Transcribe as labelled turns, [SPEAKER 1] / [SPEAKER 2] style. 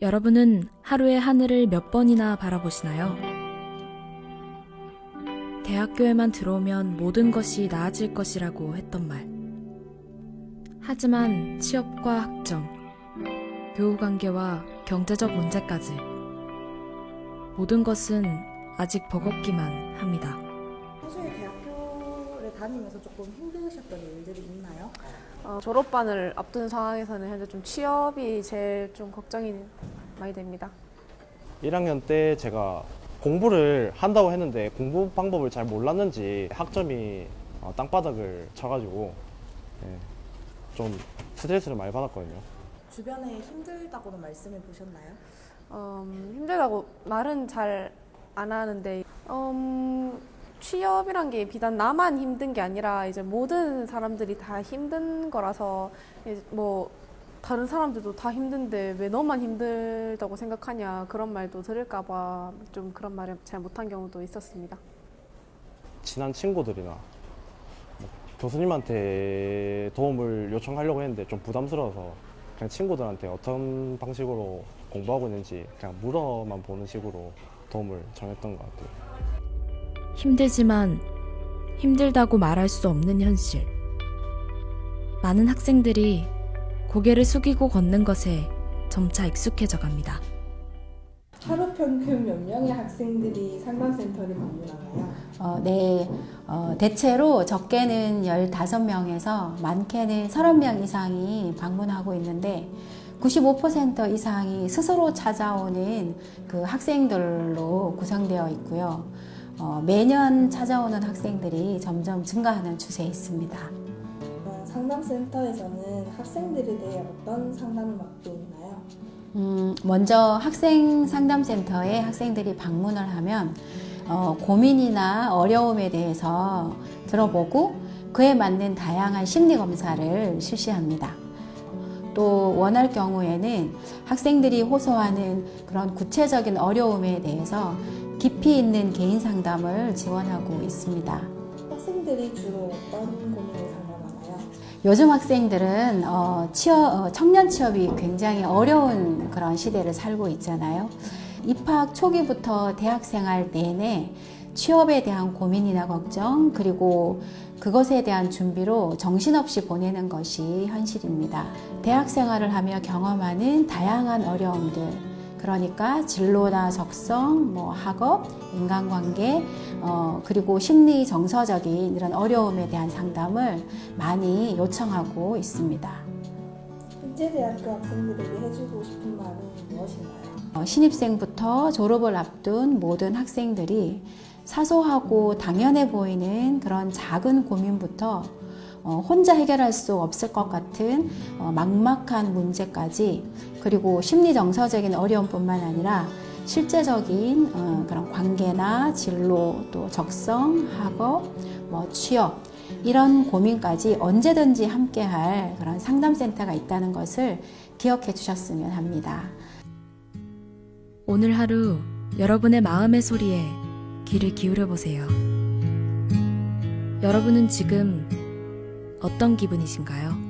[SPEAKER 1] 여러분은 하루에 하늘을 몇 번이나 바라보시나요? 대학교에만 들어오면 모든 것이 나아질 것이라고 했던 말. 하지만 취업과 학점, 교우 관계와 경제적 문제까지 모든 것은 아직 버겁기만 합니다.
[SPEAKER 2] 평소에 대학교를 다니면서 조금 힘드셨던 일들이 있나요?
[SPEAKER 3] 어, 졸업반을 앞둔 상황에서는 현재 좀 취업이 제일 좀 걱정이 많이 됩니다.
[SPEAKER 4] 1학년 때 제가 공부를 한다고 했는데 공부 방법을 잘 몰랐는지 학점이 어, 땅바닥을 쳐가지고 예, 좀 스트레스를 많이 받았거든요.
[SPEAKER 2] 주변에 힘들다고는 말씀해 보셨나요?
[SPEAKER 3] 음, 힘들다고 말은 잘 안 하는데 음, 취업이란 게 비단 나만 힘든 게 아니라 이제 모든 사람들이 다 힘든 거라서 뭐 다른 사람들도 다 힘든데 왜 너만 힘들다고 생각하냐 그런 말도 들을까봐 좀 그런 말을 잘 못한 경우도 있었습니다.
[SPEAKER 4] 친한 친구들이나 뭐 교수님한테 도움을 요청하려고 했는데 좀 부담스러워서 그냥 친구들한테 어떤 방식으로 공부하고 있는지 그냥 물어만 보는 식으로 도움을 청했던 것 같아요.
[SPEAKER 1] 힘들지만 힘들다고 말할 수 없는 현실. 많은 학생들이 고개를 숙이고 걷는 것에 점차 익숙해져 갑니다.
[SPEAKER 2] 하루 평균 몇 명의 학생들이 상담센터를 방문하나요?
[SPEAKER 5] 어, 네, 어, 대체로 적게는 15명에서 많게는 30명 이상이 방문하고 있는데 95% 이상이 스스로 찾아오는 그 학생들로 구성되어 있고요. 어, 매년 찾아오는 학생들이 점점 증가하는 추세에 있습니다.
[SPEAKER 2] 어, 상담센터에서는 학생들에 대해 어떤 상담을 맡고 있나요?
[SPEAKER 5] 음, 먼저 학생 상담센터에 학생들이 방문을 하면 어, 고민이나 어려움에 대해서 들어보고 그에 맞는 다양한 심리 검사를 실시합니다. 또 원할 경우에는 학생들이 호소하는 그런 구체적인 어려움에 대해서 깊이 있는 개인 상담을 지원하고 있습니다.
[SPEAKER 2] 학생들이 주로 어떤 고민을 상담하나요?
[SPEAKER 5] 요즘 학생들은 어, 취업, 어, 청년 취업이 굉장히 어려운 그런 시대를 살고 있잖아요. 입학 초기부터 대학 생활 내내 취업에 대한 고민이나 걱정, 그리고 그것에 대한 준비로 정신없이 보내는 것이 현실입니다. 대학 생활을 하며 경험하는 다양한 어려움들, 그러니까 진로나 적성, 뭐 학업, 인간관계, 어, 그리고 심리 정서적인 이런 어려움에 대한 상담을 많이 요청하고 있습니다.
[SPEAKER 2] 현재대학교 학생들에게 해주고 싶은 말은 무엇인가요?
[SPEAKER 5] 어, 신입생부터 졸업을 앞둔 모든 학생들이 사소하고 당연해 보이는 그런 작은 고민부터 어, 혼자 해결할 수 없을 것 같은 어, 막막한 문제까지 그리고 심리 정서적인 어려움뿐만 아니라 실제적인 어, 그런 관계나 진로 또 적성, 학업, 뭐 취업 이런 고민까지 언제든지 함께할 그런 상담센터가 있다는 것을 기억해 주셨으면 합니다.
[SPEAKER 1] 오늘 하루 여러분의 마음의 소리에 귀를 기울여 보세요. 여러분은 지금 어떤 기분이신가요?